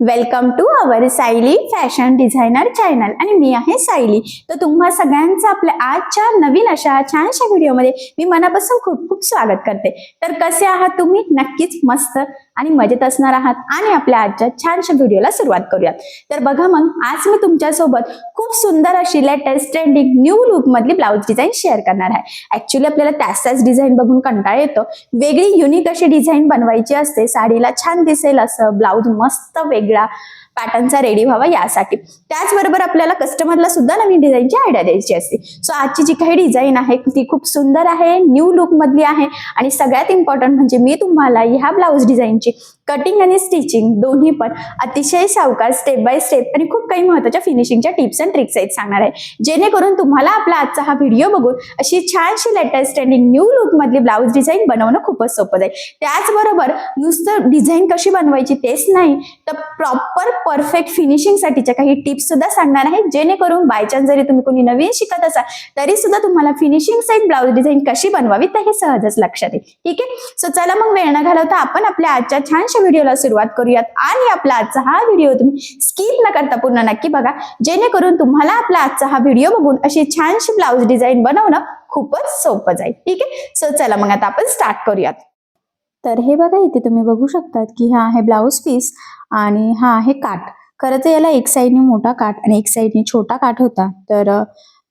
Welcome to our Sayali fashion designer channel आणि मी आहे सायली तर तुम्हा सगळ्यांचं आपल्या आजच्या नवीन अशा छानशा व्हिडिओमध्ये मी मनापासून खूप खूप स्वागत करते. तर कसे आहात तुम्ही? नक्कीच मस्त. आणि मजेत असणार आहात आणि आपल्या आजच्या छानशा व्हिडिओला सुरुवात करूयात. तर बघा मग आज मी तुमच्यासोबत खूप सुंदर अशी लेटेस्ट ट्रेंडिंग न्यू लुक मधली ब्लाऊज डिझाईन शेअर करणार आहे. ऍक्च्युली आपल्याला त्याच त्याच डिझाईन बघून कंटाळा येतो. वेगळी युनिक अशी डिझाईन बनवायची असते साडीला छान दिसेल असं ब्लाऊज मस्त वेगळा. पॅटर्नचा रेडी व्हावा यासाठी. त्याचबरोबर आपल्याला कस्टमरला सुद्धा नवीन डिझाईनची आयडिया द्यायची असते. सो आजची जी काही डिझाईन आहे ती खूप सुंदर आहे न्यू लुक मधली आहे आणि सगळ्यात इम्पॉर्टंट म्हणजे मी तुम्हाला ह्या ब्लाऊज डिझाईनची कटिंग आणि स्टिचिंग दोन्ही पण अतिशय सावकार स्टेप बाय स्टेप आणि खूप काही महत्त्वाच्या फिनिशिंगच्या टिप्स अँड ट्रिक्स आहेत सांगणार आहे. जेणेकरून तुम्हाला आपला आजचा हा व्हिडिओ बघून अशी छानशी लेटेस्ट आणि न्यू लुक मधली ब्लाऊज डिझाईन बनवणं खूपच सोपं जाईल. त्याचबरोबर नुसतं डिझाईन कशी बनवायची तेच नाही तर प्रॉपर परफेक्ट फिनिशिंग साठीच्या काही टिप्स सुद्धा सांगणार आहे. जेणेकरून बाय चान्स जरी तुम्ही कोणी नवीन शिकत असाल तरी सुद्धा तुम्हाला फिनिशिंग साईड ब्लाऊज डिझाईन कशी बनवावी तर हे सहजच लक्षात येईल. ठीक आहे? सो चला मग वेळ न घालवता आपण आपल्या आजच्या छानशा व्हिडिओला सुरुवात करूयात. आणि आपला आजचा हा व्हिडिओ तुम्ही स्किप न करता पूर्ण नक्की बघा. जेणेकरून तुम्हाला आपला आजचा हा व्हिडिओ बघून अशी छानशी ब्लाऊज डिझाईन बनवणं खूपच सोपं जाईल. ठीक आहे? सो चला मग आता आपण स्टार्ट करूयात. तर हे बघा इथे तुम्ही बघू शकतात की हा आहे ब्लाऊज पीस आणि हा आहे काठ. खरं तर याला एक साईडने मोठा काठ आणि एक साईडने छोटा काठ होता. तर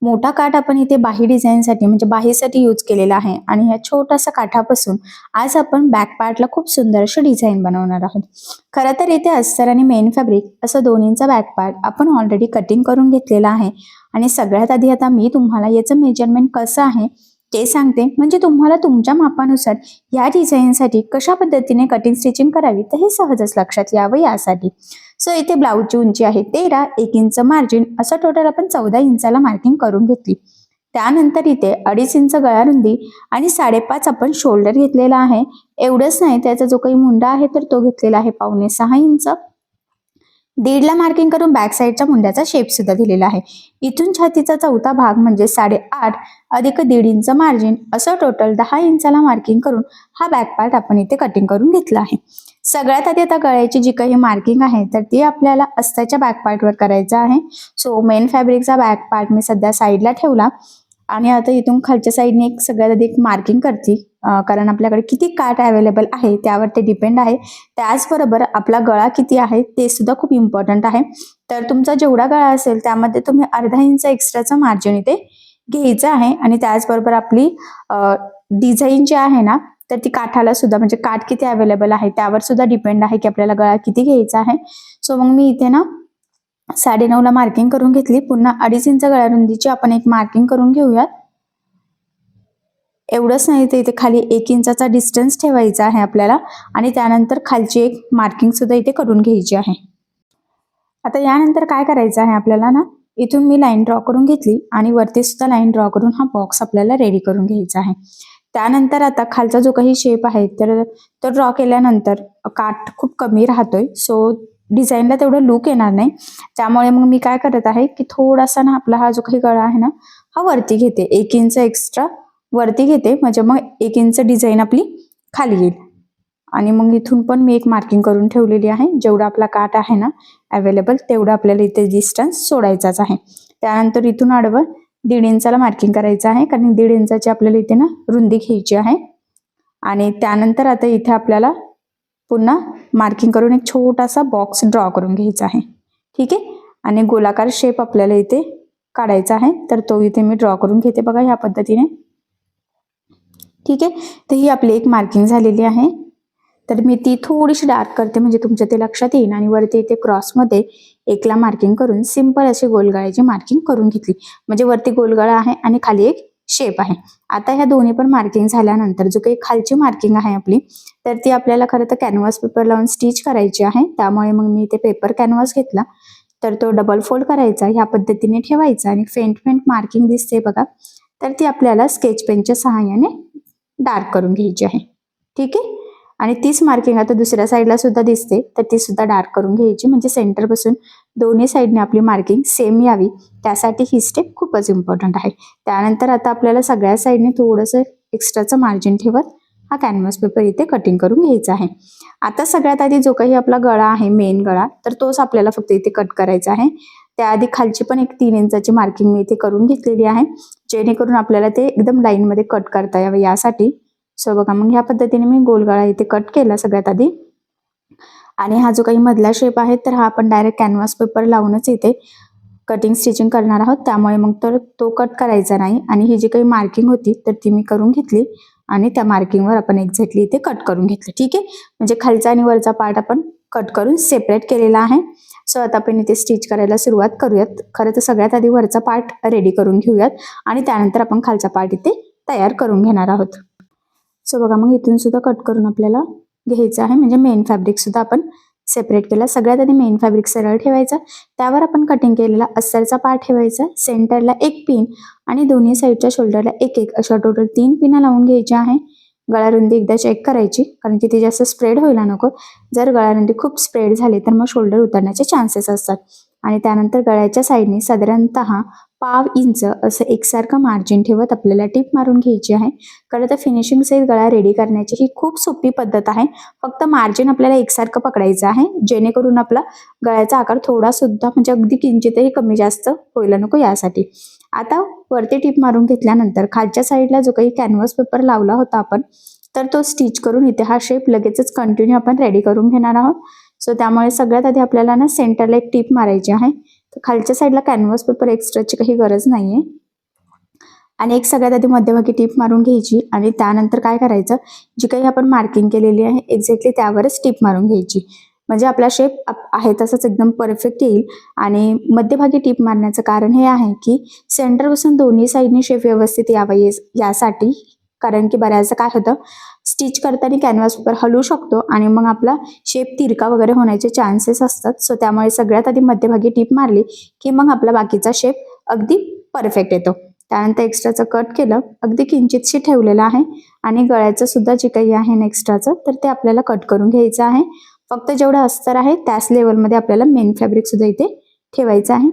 मोठा काठ आपण इथे बाही डिझाईनसाठी म्हणजे बाहीसाठी यूज केलेला आहे आणि ह्या छोटासा काठापासून आज आपण बॅक पार्टला खूप सुंदर अशी डिझाईन बनवणार आहोत. खरं तर इथे अस्तर आणि मेन फॅब्रिक असं दोन्हींचा बॅक पार्ट आपण ऑलरेडी कटिंग करून घेतलेला आहे. आणि सगळ्यात आधी आता मी तुम्हाला याचं मेजरमेंट कसं आहे ते सांगते. म्हणजे तुम्हाला तुमच्या मापानुसार या डिझाईनसाठी कशा पद्धतीने कटिंग स्टिचिंग करावी तर हे सहजच लक्षात यावं यासाठी. सो इथे ब्लाऊजची उंची आहे तेरा एक इंच मार्जिन असं टोटल आपण चौदा इंचाला मार्किंग करून घेतली. त्यानंतर इथे अडीच इंच गळा रुंदी आणि साडेपाच आपण शोल्डर घेतलेला आहे. एवढंच नाही त्याचा जो काही मुंडा आहे तर तो घेतलेला आहे पावणे सहा इंच. दीडला मार्किंग करून बॅक साईडच्या मुंड्याचा शेप सुद्धा दिलेला आहे. इथून छातीचा चौथा भाग म्हणजे साडेआठ अधिक दीड इंच मार्जिन असं टोटल दहा इंचाला मार्किंग करून हा बॅक पार्ट आपण इथे कटिंग करून घेतला आहे. सगळ्यात आधी आता गळ्याची जी काही मार्किंग आहे तर ती आपल्याला अस्ताच्या बॅक पार्टवर करायचं आहे. सो मेन फॅब्रिकचा बॅक पार्ट मी सध्या साईडला ठेवला. आणि आता इथून खालच्या साईडने एक सगळ्यात आधी एक मार्किंग करते. कारण आपल्याकडे किती काट अवेलेबल आहे त्यावर ते डिपेंड आहे. त्याचबरोबर आपला गळा किती आहे ते सुद्धा खूप इम्पॉर्टंट आहे. तर तुमचा जेवढा गळा असेल त्यामध्ये तुम्ही अर्धा इंच एक्स्ट्राचं मार्जिन इथे घ्यायचं आहे. आणि त्याचबरोबर आपली डिझाईन जी आहे ना तर ती काठाला सुद्धा म्हणजे काठ किती अवेलेबल आहे त्यावर सुद्धा डिपेंड आहे की आपल्याला गळा किती घ्यायचा आहे. सो मग मी इथे ना साडेनऊला मार्किंग करून घेतली. पुन्हा अडीच इंच गळा रुंदीची आपण एक मार्किंग करून घेऊयात. एवढंच नाही तर इथे खाली एक इंचाचा डिस्टन्स ठेवायचा आहे आपल्याला आणि त्यानंतर खालची एक मार्किंग सुद्धा इथे करून घ्यायची आहे. आता यानंतर काय करायचं आहे आपल्याला ना इथून मी लाईन ड्रॉ करून घेतली आणि वरती सुद्धा लाईन ड्रॉ करून हा बॉक्स आपल्याला रेडी करून घ्यायचा आहे. त्यानंतर आता खालचा जो काही शेप आहे तर तो ड्रॉ केल्यानंतर काठ खूप कमी राहतोय सो डिझाईनला तेवढं लुक येणार नाही. त्यामुळे मग मी काय करत आहे की थोडासा ना आपला हा जो काही गळा आहे ना हा वरती घेते. एक इंच एक्स्ट्रा वरती घेते. म्हणजे मग एक इंच डिझाईन आपली खाली येईल. आणि मग इथून पण मी एक मार्किंग करून ठेवलेली आहे. जेवढा आपला काठ आहे ना अवेलेबल तेवढं आपल्याला इथे डिस्टन्स सोडायचाच आहे. त्यानंतर इथून आडवं दीड इंचाला मार्किंग करायचं आहे. कारण दीड इंचाची आपल्याला इथे ना रुंदी घ्यायची आहे. आणि त्यानंतर आता इथे आपल्याला पुन्हा मार्किंग करून एक छोटासा बॉक्स ड्रॉ करून घ्यायचा आहे. ठीक आहे? आणि गोलाकार शेप आपल्याला इथे काढायचा आहे. तर तो इथे मी ड्रॉ करून घेते बघा ह्या पद्धतीने. ठीक आहे? तर ही आपली एक मार्किंग झालेली आहे. तर मी ती थोडीशी डार्क करते म्हणजे तुमच्या ते लक्षात येईल आणि वरती इथे क्रॉसमध्ये एकला मार्किंग करून सिंपल अशी गोलगळ्याची मार्किंग करून घेतली. म्हणजे वरती गोलगळा आहे आणि खाली एक शेप आहे. आता ह्या दोन्ही पण मार्किंग झाल्यानंतर जो काही खालची मार्किंग आहे आपली तर ती आपल्याला खरं तर कॅनव्हास पेपर लावून स्टिच करायची आहे. त्यामुळे मग मी इथे पेपर कॅनव्हास घेतला. तर तो डबल फोल्ड करायचा ह्या पद्धतीने ठेवायचा आणि फेंट फेंट मार्किंग दिसते बघा. तर ती आपल्याला स्केच पेनच्या सहाय्याने डार्क करून घ्यायची आहे. ठीक आहे? आणि तीच मार्किंग आता दुसऱ्या साईडला सुद्धा दिसते. तर ती सुद्धा डार्क करून घ्यायची. म्हणजे सेंटरपासून दोन्ही साईडने आपली मार्किंग सेम यावी. त्यासाठी ही स्टेप खूपच इम्पॉर्टंट आहे. त्यानंतर आता आपल्याला सगळ्या साईडने थोडंसं एक्स्ट्राचं मार्जिन ठेवत हा कॅनव्हास पेपर इथे कटिंग करून घ्यायचा आहे. आता सगळ्यात आधी जो काही आपला गळा आहे मेन गळा तर तोच आपल्याला फक्त इथे कट करायचा आहे. त्याआधी खालची पण एक तीन इंचाची मार्किंग मी इथे करून घेतलेली आहे. जेणेकरून आपल्याला ते एकदम लाईनमध्ये कट करता यावं यासाठी. सो बघा मग ह्या पद्धतीने मी गोलगाळा इथे कट केला सगळ्यात आधी. आणि हा जो काही मधला शेप आहे तर हा आपण डायरेक्ट कॅनव्हास पेपर लावूनच इथे कटिंग स्टिचिंग करणार आहोत. त्यामुळे मग तर तो कट करायचा नाही. आणि ही जी काही मार्किंग होती तर ती मी करून घेतली. आणि त्या मार्किंगवर आपण एक्झॅक्टली इथे कट करून घेतलं. ठीक आहे? म्हणजे खालचा आणि वरचा पार्ट आपण कट करून सेपरेट केलेला आहे. सो आता आपण इथे स्टिच करायला सुरुवात करूयात. खरं तर सगळ्यात आधी वरचा पार्ट रेडी करून घेऊयात आणि त्यानंतर आपण खालचा पार्ट इथे तयार करून घेणार आहोत. सो बघा मग इथून सुद्धा कट करून आपल्याला घ्यायचं आहे. म्हणजे मेन फॅब्रिक सुद्धा आपण सेपरेट केला. सगळ्यात आधी मेन फॅब्रिक सरळ ठेवायचा. त्यावर आपण कटिंग केलेला अस्तरचा पार्ट ठेवायचा. सेंटरला एक पिन आणि दोन्ही साईडच्या शोल्डरला एक एक. अशा टोटल तीन पिना लावून घ्यायच्या आहे. गळारुंदी एकदा चेक करायची कारण की ती जास्त स्प्रेड व्हायला नको. जर गळारुंदी खूप स्प्रेड झाली तर मग शोल्डर उतरण्याचे चान्सेस असतात. आणि त्यानंतर गळ्याच्या साईडने साधारणतः पाव इंच असं एकसारखं मार्जिन ठेवत आपल्याला टिप मारून घ्यायची आहे. खरं तर फिनिशिंग सहित गळा रेडी करण्याची ही खूप सोपी पद्धत आहे. फक्त मार्जिन आपल्याला एकसारखं पकडायचं आहे जेणेकरून आपला गळ्याचा आकार थोडा सुद्धा म्हणजे अगदी किंचितही कमी जास्त व्हायला नको यासाठी. आता वरती टिप मारून घेतल्यानंतर खालच्या साईडला जो काही कॅनव्हास पेपर लावला होता आपण तर तो स्टिच करून इथे हा शेप लगेचच कंटिन्यू आपण रेडी करून घेणार आहोत. सो त्यामुळे सगळ्यात आधी आपल्याला ना सेंटरला एक टीप मारायची आहे. तर खालच्या साईडला कॅनव्हास पेपर एक्स्ट्राची काही गरज नाहीये. आणि एक सगळ्यात आधी मध्यभागी टीप मारून घ्यायची आणि त्यानंतर काय करायचं? जी काही आपण मार्किंग केलेली आहे एक्झॅक्टली त्यावरच टीप मारून घ्यायची. म्हणजे आपला शेप आहे तसंच एकदम परफेक्ट येईल. आणि मध्यभागी टीप मारण्याचं कारण हे आहे की सेंटरपासून दोन्ही साईडने शेप व्यवस्थित यावा यासाठी. कारण की बऱ्याचदा काय होतं स्टिच करताना कॅनव्हास पेपर हलू शकतो आणि मग आपला शेप तिरका वगैरे होण्याचे चान्सेस असतात. सो त्यामुळे सगळ्यात आधी मध्यभागी टीप मारली की मग आपला बाकीचा शेप अगदी परफेक्ट येतो. त्यानंतर एक्स्ट्राचं कट केलं अगदी किंचितशी ठेवलेलं आहे. आणि गळ्याचं सुद्धा जे काही आहे एक्स्ट्राचं तर ते आपल्याला कट करून घ्यायचं आहे. फक्त जेवढं अस्तर आहे त्याच लेवलमध्ये आपल्याला मेन फॅब्रिक सुद्धा इथे ठेवायचं आहे.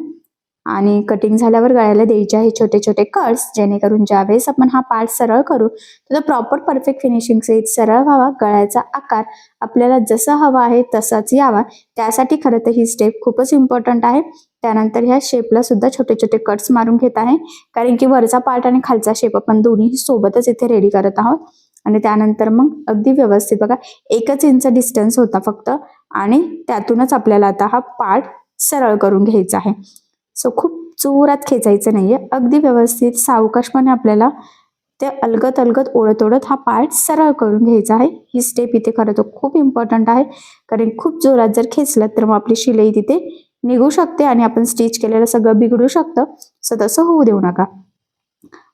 आणि कटिंग झाल्यावर गळ्याला द्यायचे आहे छोटे छोटे कट्स जेणेकरून ज्यावेळेस आपण हा पार्ट सरळ करू तर प्रॉपर परफेक्ट फिनिशिंग सहित सरळ व्हावा. गळ्याचा आकार आपल्याला जसा हवा आहे तसाच यावा. त्यासाठी खरं तर ही स्टेप खूपच इम्पॉर्टंट आहे. त्यानंतर ह्या शेपला सुद्धा छोटे छोटे कट्स मारून घेत आहे. कारण की वरचा पार्ट आणि खालचा शेप आपण दोन्ही सोबतच इथे रेडी करत आहोत. आणि त्यानंतर मग अगदी व्यवस्थित बघा एकच इंच डिस्टन्स होता फक्त. आणि त्यातूनच आपल्याला आता हा पार्ट सरळ करून घ्यायचा आहे. सो खूप जोरात खेचायचं नाहीये. अगदी व्यवस्थित सावकाशपणे आपल्याला ते अलगत अलगत ओढत ओढत हा पार्ट सरळ करून घ्यायचा आहे. ही स्टेप इथे खरं तर खूप इम्पॉर्टंट आहे. कारण खूप जोरात जर खेचलं तर मग आपली शिलाई तिथे निघू शकते आणि आपण स्टिच केलेलं सगळं बिघडू शकतं. सो तसं होऊ देऊ नका.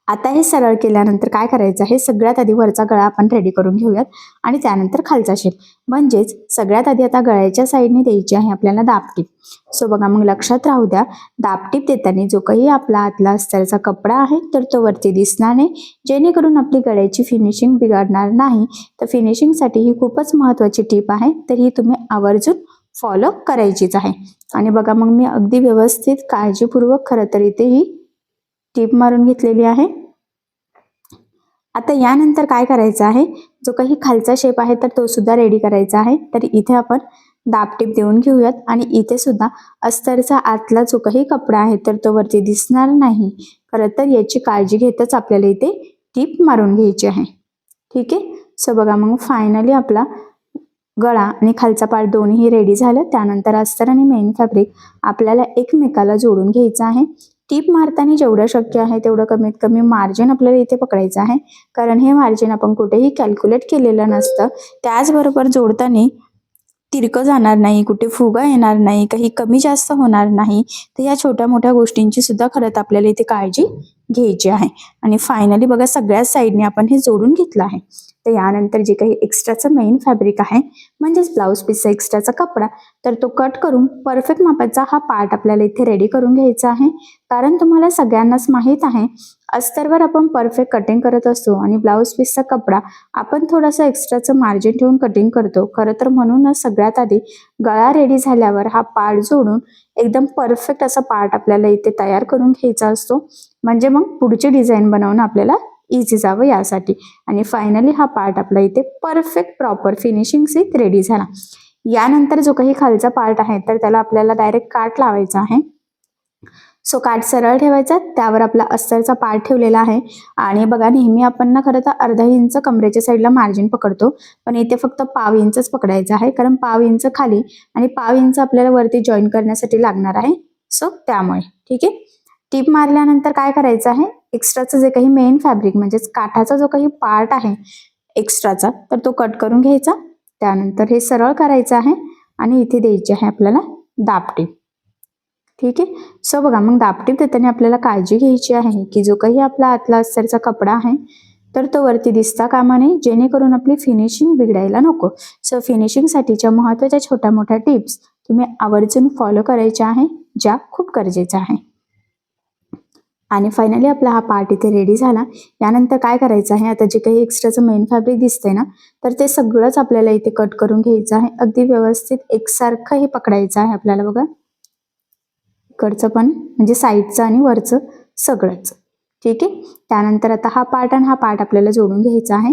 आता हे सरळ केल्यानंतर काय करायचं? आहे सगळ्यात आधी वरचा गळा आपण रेडी करून घेऊयात. आणि त्यानंतर खालचा शेप म्हणजेच सगळ्यात आधी आता गळ्याच्या साईडने द्यायची आहे आपल्याला दापटीप सो बघा मग लक्षात राहू द्या. दापटीप देताना जो काही आपला आतला अस्तरचा कपडा आहे तर तो वरती दिसणार नाही. जेणेकरून आपली गळ्याची फिनिशिंग बिघडणार नाही. तर फिनिशिंगसाठी ही खूपच महत्वाची टीप आहे. तर ही तुम्ही आवर्जून फॉलो करायचीच आहे. आणि बघा मग मी अगदी व्यवस्थित काळजीपूर्वक खरं तर इथे ही टीप मारून घेतलेली आहे. आता यानंतर काय करायचं आहे? जो काही खालचा शेप आहे तर तो सुद्धा रेडी करायचा आहे. तर इथे आपण दाबटीप देऊन घेऊयात. आणि इथे सुद्धा अस्तरचा आतला जो काही कपडा आहे तर तो वरती दिसणार नाही. खरं तर याची काळजी घेतच आपल्याला इथे टीप मारून घ्यायची आहे. ठीक आहे? सो बघा मग फायनली आपला गळा आणि खालचा पार्ट दोन्ही रेडी झालं. त्यानंतर अस्तर आणि मेन फॅब्रिक आपल्याला एकमेकाला जोडून घ्यायचं आहे. टीप मारताना जेवढं शक्य आहे तेवढं कमीत कमी मार्जिन आपल्याला इथे पकडायचं आहे. कारण हे मार्जिन आपण कुठेही कॅल्क्युलेट केलेलं नसतं. त्याचबरोबर जोडताना तिरकं जाणार नाही कुठे फुगा येणार नाही काही कमी जास्त होणार नाही तर या छोट्या मोठ्या गोष्टींची सुद्धा खरं तर आपल्याला इथे काळजी घ्यायची आहे. आणि फायनली बघा सगळ्याच साईडने आपण हे जोडून घेतलं आहे. तर यानंतर जे काही एक्स्ट्राचं मेन फॅब्रिक आहे म्हणजेच ब्लाऊज पीसचा एक्स्ट्राचा कपडा तर तो कट करून परफेक्ट मापाचा हा पार्ट आपल्याला इथे रेडी करून घ्यायचा आहे. कारण तुम्हाला सगळ्यांनाच माहीत आहे अस्तरवर आपण परफेक्ट कटिंग करत असतो आणि ब्लाऊज पीसचा कपडा आपण थोडंसं एक्स्ट्राचं मार्जिन ठेवून कटिंग करतो. खरं तर म्हणूनच सगळ्यात आधी गळा रेडी झाल्यावर हा पार्ट जोडून एकदम परफेक्ट असा पार्ट आपल्याला इथे तयार करून घ्यायचा असतो. म्हणजे मग पुढची डिझाईन बनवणं आपल्याला इझी जावं यासाठी. आणि फायनली हा पार्ट आपला इथे परफेक्ट प्रॉपर फिनिशिंग सीत रेडी झाला. यानंतर जो काही खालचा पार्ट आहे तर त्याला आपल्याला डायरेक्ट काट लावायचा आहे. सो काठ सरळ ठेवायचा त्यावर आपला अस्तरचा पार्ट ठेवलेला आहे. आणि बघा नेहमी आपण ना खरं तर अर्धा इंच कमरेच्या साईडला मार्जिन पकडतो. पण इथे फक्त पाव इंचच पकडायचं आहे कारण पाव इंच खाली आणि पाव इंच आपल्याला वरती जॉईन करण्यासाठी लागणार आहे. सो त्यामुळे ठीक आहे? टीप मारल्यानंतर काय करायचं आहे? एक्स्ट्राचं जे काही मेन फॅब्रिक म्हणजेच काठाचा जो काही पार्ट आहे एक्स्ट्राचा तर तो कट करून घ्यायचा. त्यानंतर हे सरळ करायचं आहे आणि इथे द्यायची आहे आपल्याला दापटीप ठीक आहे? सो बघा मग दापटीप देताना आपल्याला काळजी घ्यायची आहे की जो काही आपला आतला अस्तरचा कपडा आहे तर तो वरती दिसता कामा नये जेणेकरून आपली फिनिशिंग बिघडायला नको. सो फिनिशिंगसाठीच्या महत्त्वाच्या छोट्या मोठ्या टिप्स तुम्ही आवर्जून फॉलो करायच्या आहे ज्या खूप गरजेच्या आहे. आणि फायनली आपला हा पार्ट इथे रेडी झाला. यानंतर काय करायचं आहे? आता जे काही एक्स्ट्राचं मेन फॅब्रिक दिसतंय ना तर ते सगळंच आपल्याला इथे कट करून घ्यायचं आहे. अगदी व्यवस्थित एकसारखं हे पकडायचं आहे आपल्याला बघा. इकडचं पण म्हणजे साईडचं आणि वरचं सगळंच. ठीक आहे? त्यानंतर आता हा पार्ट आणि हा पार्ट आपल्याला जोडून घ्यायचा आहे.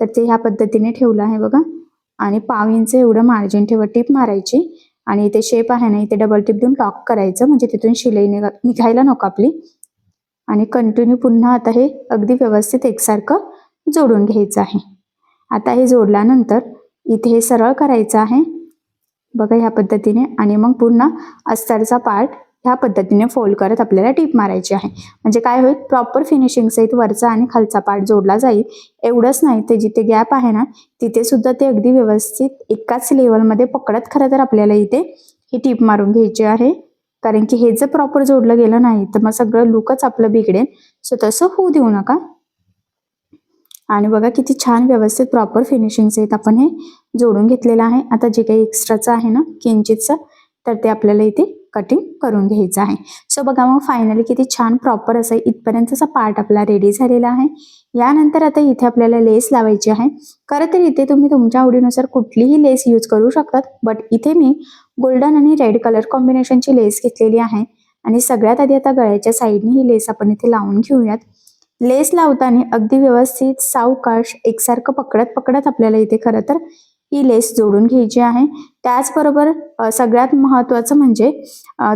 तर ते ह्या पद्धतीने ठेवलं आहे बघा. आणि पाव इंच एवढं मार्जिन ठेवा टिप मारायची. आणि इथे शेप आहे ना इथे डबल टिप देऊन लॉक करायचं. म्हणजे तिथून शिलाई निघा निघायला नको आपली. आणि कंटिन्यू पुन्हा आता हे अगदी व्यवस्थित एकसारखं जोडून घ्यायचं आहे. आता हे जोडल्यानंतर इथे हे सरळ करायचं आहे. बघा ह्या पद्धतीने आणि मग पुन्हा अस्तरचा पार्ट ह्या पद्धतीने फोल्ड करत आपल्याला टीप मारायची आहे. म्हणजे काय होईल? प्रॉपर फिनिशिंग सहित वरचा आणि खालचा पार्ट जोडला जाईल. एवढंच नाही ते जिथे गॅप आहे ना तिथे सुद्धा ते अगदी व्यवस्थित एकाच लेवलमध्ये पकडत खरं तर आपल्याला इथे ही टीप मारून घ्यायची आहे. कारण की हे जर प्रॉपर जोडलं गेलं नाही तर मग सगळं लुकच आपलं बिघडेल. सो तसं होऊ देऊ नका. आणि बघा किती छान व्यवस्थित प्रॉपर फिनिशिंग सहित आपण हे जोडून घेतलेलं आहे. आता जे काही एक्स्ट्राचं आहे ना किंचितचं तर ते आपल्याला इथे कटिंग करून घ्यायचं आहे. सो बघा मग फायनली किती छान प्रॉपर असं इथपर्यंतचा पार्ट आपला रेडी झालेला आहे. यानंतर आता इथे आपल्याला लेस लावायची आहे. खरं तर इथे तुम्ही तुमच्या आवडीनुसार कुठलीही लेस यूज करू शकतात. बट इथे मी गोल्डन आणि रेड कलर कॉम्बिनेशनची लेस घेतलेली आहे. आणि सगळ्यात आधी आता गळ्याच्या साईडने ही लेस आपण इथे लावून घेऊयात. लेस लावताना अगदी व्यवस्थित सावकाश एकसारखं पकडत पकडत आपल्याला इथे खरं तर ही लेस जोडून घ्यायची आहे. त्याचबरोबर सगळ्यात महत्त्वाचं म्हणजे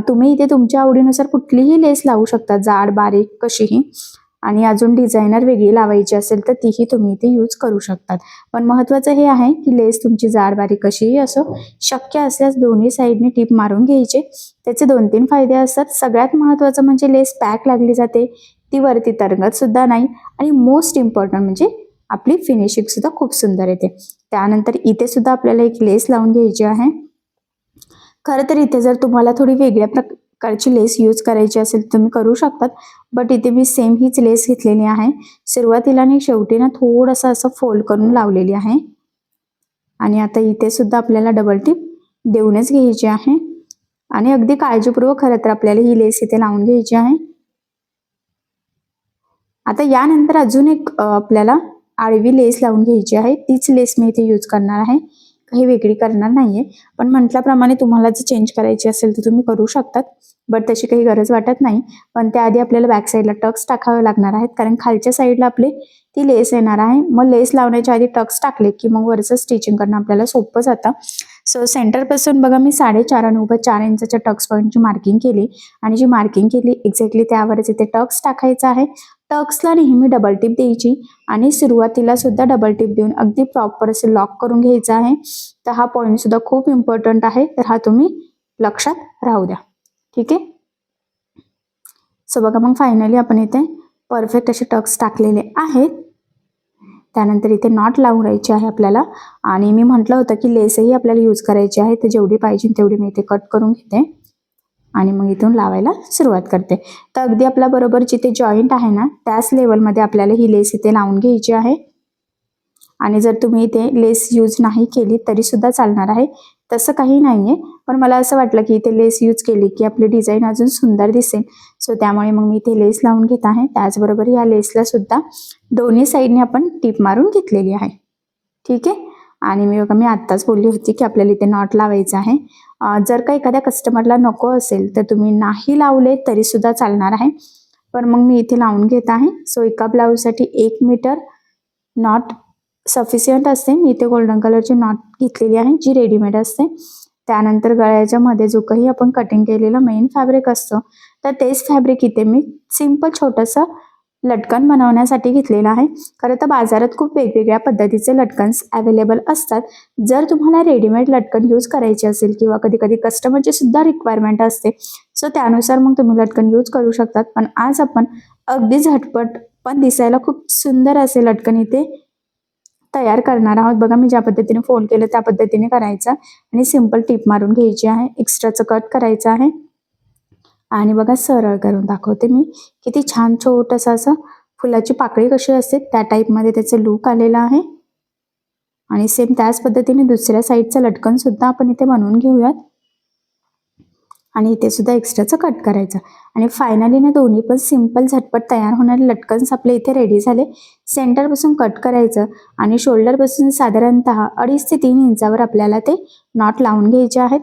तुम्ही इथे तुमच्या आवडीनुसार कुठलीही लेस लावू शकता जाड बारीक कशीही. आणि अजून डिझायनर वेगळी लावायची असेल तर तीही तुम्ही इथे यूज करू शकतात. पण महत्त्वाचं हे आहे की लेस तुमची जाड बारीक कशीही असो शक्य असल्यास दोन्ही साईडने टीप मारून घ्यायचे. त्याचे दोन तीन फायदे असतात. सगळ्यात महत्त्वाचं म्हणजे लेस पॅक लागली जाते. ती वरती तरंगत सुद्धा नाही. आणि मोस्ट इम्पॉर्टंट म्हणजे आपली फिनिशिंग सुद्धा खूप सुंदर येते. त्यानंतर इथे सुद्धा आपल्याला एक लेस लावून घ्यायची आहे. खरं तर इथे जर तुम्हाला थोडी वेगळ्या प्रकारची लेस यूज करायची असेल तर तुम्ही करू शकतात. बट इथे मी सेम हीच लेस घेतलेली आहे. सुरुवातीला आणि शेवटी ना थोडंसं असं फोल्ड करून लावलेली आहे. आणि आता इथे सुद्धा आपल्याला डबल टिप देऊनच घ्यायची आहे. आणि अगदी काळजीपूर्वक खरं तर आपल्याला ही लेस इथे लावून घ्यायची आहे. आता यानंतर अजून एक आपल्याला आडवी लेस लावून घ्यायची आहे. तीच लेस मी इथे यूज करणार आहे. काही वेगळी करणार नाहीये. पण म्हटल्याप्रमाणे तुम्हाला जर चेंज करायची असेल तर तुम्ही करू शकतात. बट तशी काही गरज वाटत नाही. पण त्याआधी आपल्याला बॅक साईडला टक्स टाकावे लागणार आहेत. कारण खालच्या साईडला आपले ती लेस येणार आहे. मग लेस लावण्याच्या आधी टक्स टाकले की मग वरचं स्टिचिंग करणं आपल्याला सोपं जातं. सो सेंटरपासून बघा मी साडेचार आणि उभं चार इंचाच्या टक्स पॉईंटची मार्किंग केली. आणि जी मार्किंग केली एक्झॅक्टली त्यावरच इथे टक्स टाकायचा आहे. टक्सला नेहमी डबल टिप द्यायची आणि सुरुवातीला सुद्धा डबल टिप देऊन अगदी प्रॉपर असे लॉक करून घ्यायचं आहे. तर हा पॉईंट सुद्धा खूप इम्पॉर्टंट आहे. तर हा तुम्ही लक्षात राहू द्या. ठीक आहे? सो बघा मग फायनली आपण इथे परफेक्ट असे टक्स टाकलेले आहेत. त्यानंतर इथे नॉट लावून राहायची आहे आपल्याला. आणि मी म्हटलं होतं की लेसही आपल्याला यूज करायची आहे. तर जेवढी पाहिजे तेवढी मी इथे कट करून घेते. आणि मग इथून लावायला सुरुवात करते. तर अगदी आपल्या बरोबर जिथे जॉईंट आहे ना त्याच लेवलमध्ये आपल्याला ही लेस इथे लावून घ्यायची आहे. आणि जर तुम्ही इथे लेस यूज नाही केली तरी सुद्धा चालणार आहे. तसं काही नाही आहे पण मला असं वाटलं की इथे लेस यूज केली की आपली डिझाईन अजून सुंदर दिसेल. सो त्यामुळे मग मी इथे लेस लावून घेत आहे. त्याचबरोबर या लेसला सुद्धा दोन्ही साईडने आपण टीप मारून घेतलेली आहे. ठीक आहे? आणि मी बघा मी आत्ताच बोलली होती की आपल्याला इथे नॉट लावायचं आहे. जर का एखाद्या कस्टमरला नको असेल तर तुम्ही नाही लावले तरी सुद्धा चालणार आहे. पण मग मी इथे लावून घेत आहे. सो एका ब्लाऊजसाठी एक मीटर नॉट सफिशियंट असते. मी इथे गोल्डन कलरची नॉट घेतलेली आहे जी रेडीमेड असते. त्यानंतर गळ्याच्या मध्ये जो काही आपण कटिंग केलेलं मेन फॅब्रिक असतं तर तेच फॅब्रिक इथे मी सिंपल छोटंसं लटकन बनवण्यासाठी घेतलेलं आहे. खरं तर बाजारात खूप वेगवेगळ्या पद्धतीचे लटकन्स अवेलेबल असतात. जर तुम्हाला रेडीमेड लटकन यूज करायचे असेल किंवा कधी कधी कस्टमरची सुद्धा रिक्वायरमेंट असते सो त्यानुसार मग तुम्ही लटकन यूज करू शकतात. पण आज आपण अगदी झटपट पण दिसायला खूप सुंदर असे लटकन इथे तयार करणार आहोत. बघा मी ज्या पद्धतीने फोल्ड केलं त्या पद्धतीने करायचं आणि सिंपल टिप मारून घ्यायची आहे. एक्स्ट्राचं कट करायचं आहे. आणि बघा सरळ करून दाखवते मी. किती छान छोटंसं असं फुलाची पाकळी कशी असते त्या टाईपमध्ये त्याचं लूक आलेलं आहे. आणि सेम त्याच पद्धतीने दुसऱ्या साईडचं लटकन सुद्धा आपण इथे बनवून घेऊयात. आणि इथे सुद्धा एक्स्ट्राचं कट करायचं. आणि फायनली ना दोन्ही पण सिंपल झटपट तयार होणारे लटकन्स आपले इथे रेडी झाले. सेंटरपासून कट करायचं आणि शोल्डरपासून साधारणतः अडीच ते तीन इंचावर आपल्याला ते नॉट लावून घ्यायचे आहेत.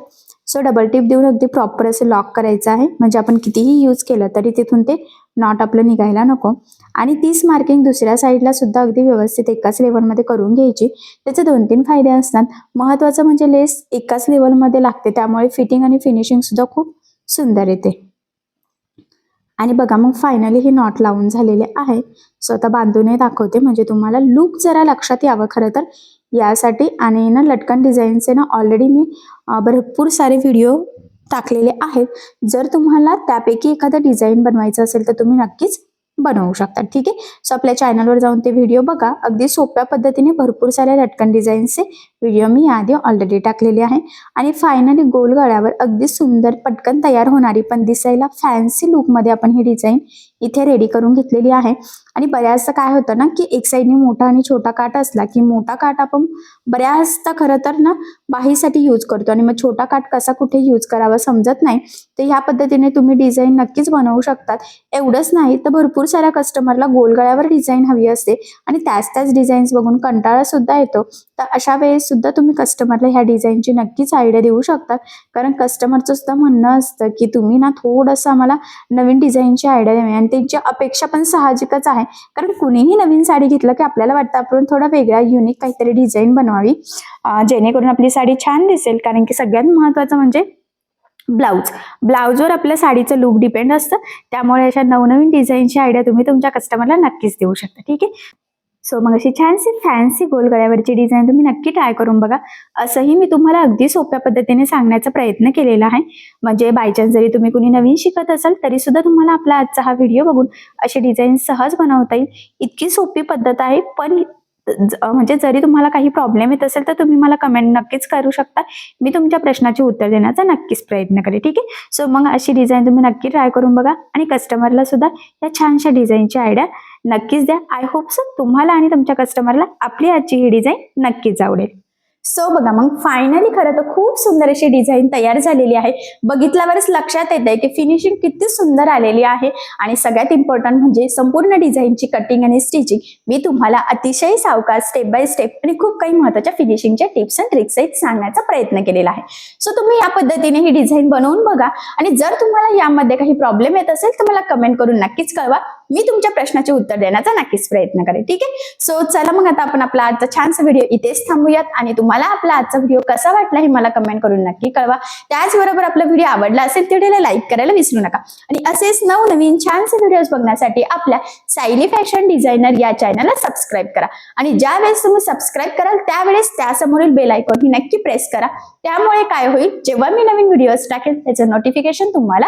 सो डबल टिप देऊन अगदी प्रॉपर असं लॉक करायचं आहे. म्हणजे आपण कितीही यूज केलं तरी तिथून ते नॉट आपलं निघायला नको. आणि तीच मार्किंग दुसऱ्या साईडला सुद्धा अगदी व्यवस्थित एकाच लेवलमध्ये करून घ्यायची. त्याचे दोन तीन फायदे असतात. महत्वाचं म्हणजे लेस एकाच लेवलमध्ये लागते. त्यामुळे फिटिंग आणि फिनिशिंग सुद्धा खूप सुंदर येते. आणि बघा मग फायनली हे नॉट लावून झालेले आहे. सो आता बांधूनही दाखवते. म्हणजे तुम्हाला लुक जरा लक्षात यावं खरं तर. यासाठी आणि ना लटकन डिझाईनचे ना ऑलरेडी मी भरपूर सारे व्हिडिओ टाकलेले आहेत. जर तुम्हाला त्यापैकी एखादा डिझाईन बनवायचं असेल तर तुम्ही नक्कीच बनवू शकता. ठीक आहे? सो आपल्या चॅनलवर जाऊन ते व्हिडिओ बघा. अगदी सोप्या पद्धतीने भरपूर साऱ्या लटकन डिझाईन्सचे व्हिडिओ मी याआधी ऑलरेडी टाकलेली आहे. आणि फायनली गोल गळ्यावर अगदी सुंदर पटकन तयार होणारी पण दिसायला फॅन्सी लुकमध्ये आपण ही डिझाईन इथे रेडी करून घेतलेली आहे. आणि बऱ्याचदा काय होतं ना की एक साईडने मोठा आणि छोटा काट असला की मोठा काट आपण बऱ्याचदा खरं तर ना बाहीसाठी यूज करतो. आणि मग छोटा काट कसा कुठे यूज करावा समजत नाही. तर ह्या पद्धतीने तुम्ही डिझाईन नक्कीच बनवू शकतात. एवढंच नाही तर भरपूर साऱ्या कस्टमरला गोलगळ्यावर डिझाईन हवी असते. आणि त्याच त्याच डिझाईन्स बघून कंटाळा सुद्धा येतो. तर अशा वेळेस सुद्धा तुम्ही कस्टमरला ह्या डिझाईनची नक्कीच आयडिया देऊ शकतात कारण कस्टमरचं सुद्धा म्हणणं असतं की तुम्ही ना थोडंसं आम्हाला नवीन डिझाईनची आयडिया द्यावी. आणि त्यांची अपेक्षा पण साहजिकच आहे. कारण कुणीही नवीन साडी घेतलं की आपल्याला वाटतं आपण थोडा वेगळा युनिक काहीतरी डिझाईन बनवावी. जेणेकरून आपली साडी छान दिसेल. कारण की सगळ्यात महत्त्वाचं म्हणजे ब्लाऊज ब्लाऊजवर आपल्या साडीचं लुक डिपेंड असतं. त्यामुळे अशा नवनवीन डिझाईनची आयडिया तुम्ही तुमच्या कस्टमरला नक्कीच देऊ शकता. ठीक आहे? सो मग अशी छानशी फॅन्सी गोल गळ्यावरची डिझाईन तुम्ही नक्की ट्राय करून बघा. असंही मी तुम्हाला अगदी सोप्या पद्धतीने सांगण्याचा प्रयत्न केलेला आहे. म्हणजे बायचान्स जरी तुम्ही कुणी नवीन शिकत असाल तरी सुद्धा तुम्हाला आपला आजचा हा व्हिडिओ बघून अशी डिझाईन सहज बनवता येईल. इतकी सोपी पद्धत आहे पण म्हणजे जरी तुम्हाला काही प्रॉब्लेम येत असेल तर तुम्ही मला कमेंट नक्कीच करू शकता. मी तुमच्या प्रश्नाचे उत्तर देण्याचा नक्कीच प्रयत्न करेन ठीक आहे? सो मग अशी डिझाईन तुम्ही नक्की ट्राय करून बघा. आणि कस्टमरला सुद्धा या छानशा डिझाईनची आयडिया नक्कीच द्या. आय होप सो तुम्हाला आणि तुमच्या कस्टमरला आपली आजची ही डिझाईन नक्कीच आवडेल. सो बघा मग फायनली खरं तर खूप सुंदर अशी डिझाईन तयार झालेली आहे. बघितल्यावरच लक्षात येत आहे की फिनिशिंग किती सुंदर आलेली आहे. आणि सगळ्यात इम्पॉर्टंट म्हणजे संपूर्ण डिझाईनची कटिंग आणि स्टिचिंग मी तुम्हाला अतिशय सावकाश स्टेप बाय स्टेप आणि खूप काही महत्त्वाच्या फिनिशिंगच्या टिप्स अँड ट्रिक्स सांगण्याचा प्रयत्न केलेला आहे. सो तुम्ही या पद्धतीने ही डिझाईन बनवून बघा. आणि जर तुम्हाला यामध्ये काही प्रॉब्लेम येत असेल तर मला कमेंट करून नक्कीच कळवा. मी तुमच्या प्रश्नाचे उत्तर देण्याचा नक्कीच प्रयत्न करेन. ठीक आहे? सो चला मग आता आपण आपला आजचा छानसा व्हिडिओ इथेच थांबूयात आणि तुम्हाला आपला आजचा व्हिडिओ कसा वाटला हे मला कमेंट करून नक्की कळवा. त्याचबरोबर आपला व्हिडिओ आवडला असेल तेवढ्याला लाईक करायला विसरू नका. आणि असेच नवनवीन छानसे व्हिडिओज बघण्यासाठी आपल्या सायली फॅशन डिझायनर या चॅनलला सबस्क्राईब करा. आणि ज्या वेळेस तुम्ही सबस्क्राईब कराल त्यावेळेस त्यासमोरील बेल आयकॉन ही नक्की प्रेस करा. त्यामुळे काय होईल? जेव्हा मी नवीन व्हिडिओज टाकेल त्याचं नोटिफिकेशन तुम्हाला